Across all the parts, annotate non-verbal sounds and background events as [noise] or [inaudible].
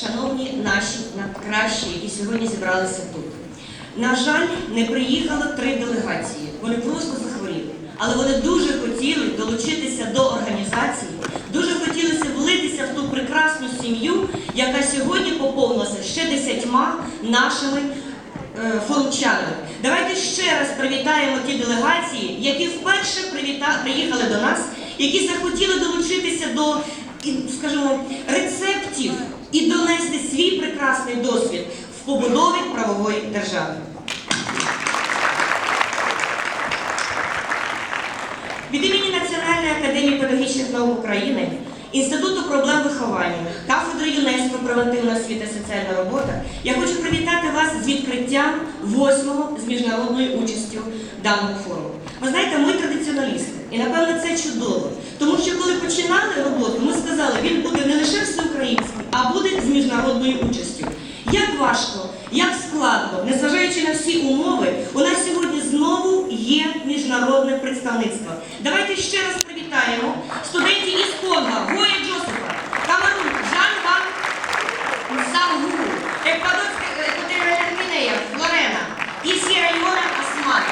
шановні наші найкращі, які сьогодні зібралися тут. На жаль, не приїхало три делегації. Вони просто захворіли. Але вони дуже хотіли долучитися до організації, дуже хотілося влитися в ту прекрасну сім'ю, яка сьогодні поповнилася ще десятьма нашими е, форумчанами. Давайте ще раз привітаємо ті делегації, які вперше привіта- приїхали до нас, які захотіли долучитися до, прекрасний досвід в побудові правової держави. Від імені Національної академії педагогічних наук України, Інституту проблем виховання, кафедри ЮНЕСКО превентивна освіта соціальна робота, я хочу привітати вас з відкриттям восьмого з міжнародною участю даного форуму. Ви знаєте, ми традиціоналісти, і напевно це чудово. Тому що коли починали роботу, ми сказали, він буде не лише всеукраїнський, а буде з міжнародною участю. Як важко, як складно, незважаючи на всі умови, у нас сьогодні знову є міжнародне представництво. Давайте ще раз привітаємо студентів із Конго, Гоя Джозефа, Камерун, Жан Ван Сангу, Еквадорська Екваторіальна Гвінея, Флорена і Сєра-Леоне Османа.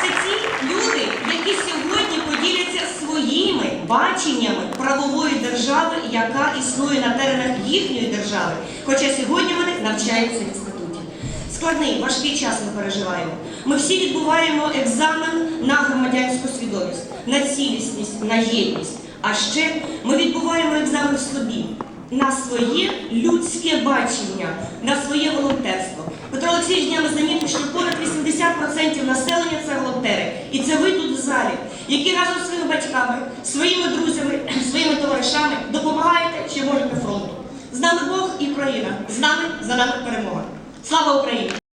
Це ті люди, які сьогодні поділяться своїми баченнями правової держави, яка існує на теренах їхньої держави. Хоча сьогодні вони навчаються. Складний, важкий час ми переживаємо. Ми всі відбуваємо екзамен на громадянську свідомість, на цілісність, на єдність. А ще ми відбуваємо екзамен в собі на своє людське бачення, на своє волонтерство. Петро Олексійович днями замітив, що понад 80% населення це волонтери. І це ви тут в залі, які разом зі своїми батьками, своїми друзями, [clears throat] своїми товаришами допомагаєте чи можете фронту. З нами Бог і Україна. З нами за нами перемога. Слава Україні!